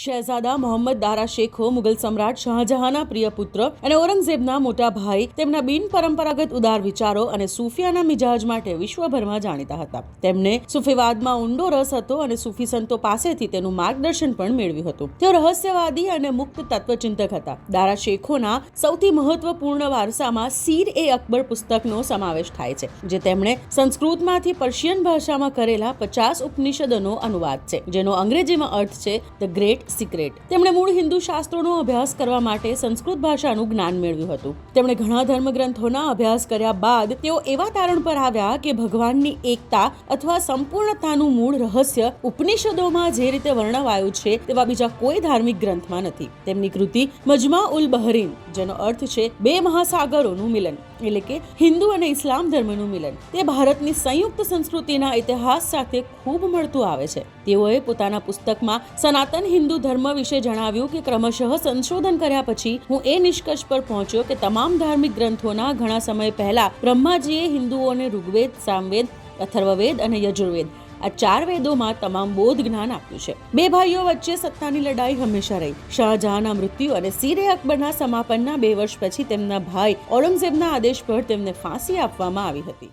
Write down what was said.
શહેજાદા મોહમ્મદ દારા શેખો મુગલ સમ્રાટ શાહજહાંના પ્રિય પુત્ર અને ઔરંગઝેબના મોટા ભાઈ તેમના બિન પરંપરાગત ઉદાર વિચારો અને સૂફિયાના મિજાજ માટે વિશ્વભરમાં જાણીતા હતા. તેમને સૂફીવાદમાં ઊંડો રસ હતો અને સૂફી સંતો પાસેથી તેનું માર્ગદર્શન પણ મેળવ્યું હતું. તેઓ રહસ્યવાદી અને મુક્ત તત્વચિંતક હતા. દારા શેખોના સૌથી મહત્વપૂર્ણ વારસામાં સીર એ અકબર પુસ્તકનો સમાવેશ થાય છે, જે તેમણે સંસ્કૃતમાંથી પર્શિયન ભાષામાં કરેલા પચાસ ઉપનિષદોનો અનુવાદ છે, જેનો અંગ્રેજીમાં અર્થ છે, ધ ગ્રેટ સિક્રેટ તેમણે મૂળ હિન્દુ શાસ્ત્રોનો અભ્યાસ કરવા માટે સંસ્કૃત ભાષાનું જ્ઞાન મેળવ્યું હતું. તેમણે ઘણા ધર્મગ્રંથોના અભ્યાસ કર્યા બાદ તેઓ એવા તારણ પર આવ્યા કે ભગવાનની એકતા અથવા સંપૂર્ણતાનું મૂળ રહસ્ય ઉપનિષદોમાં જે રીતે વર્ણવાયું છે તેવા બીજા કોઈ ધાર્મિક ગ્રંથમાં નથી. તેમની કૃતિ મજમા ઉલ બહરીન જેનો અર્થ છે બે મહાસાગરોનું મિલન, એટલે કે હિન્દુ અને ઇસ્લામ ધર્મનું મિલન. તે ભારતની સંયુક્ત સંસ્કૃતિના ઇતિહાસ સાથે ખૂબ મળતું આવે છે. તેઓએ પોતાના પુસ્તકમાં સનાતન હિન્દુ ધર્મ વિશે જણાવ્યું કે ક્રમશઃ સંશોધન કર્યા પછી હું એ નિષ્કર્ષ પર પહોંચ્યો કે તમામ ધાર્મિક ગ્રંથોના ઘણા સમય પહેલા બ્રહ્માજીએ હિન્દુઓને ઋગ્વેદ, સામવેદ, અથર્વવેદ અને યજુર્વેદ આ ચાર વેદોમાં તમામ બોધ જ્ઞાન આપ્યું છે. બે ભાઈઓ વચ્ચે સત્તાની લડાઈ હંમેશા રહી. શાહજહાંના મૃત્યુ અને સીરે અકબરના સમાપનના બે વર્ષ પછી તેમના ભાઈ ઔરંગઝેબના આદેશ પર તેમને ફાંસી આપવામાં આવી હતી.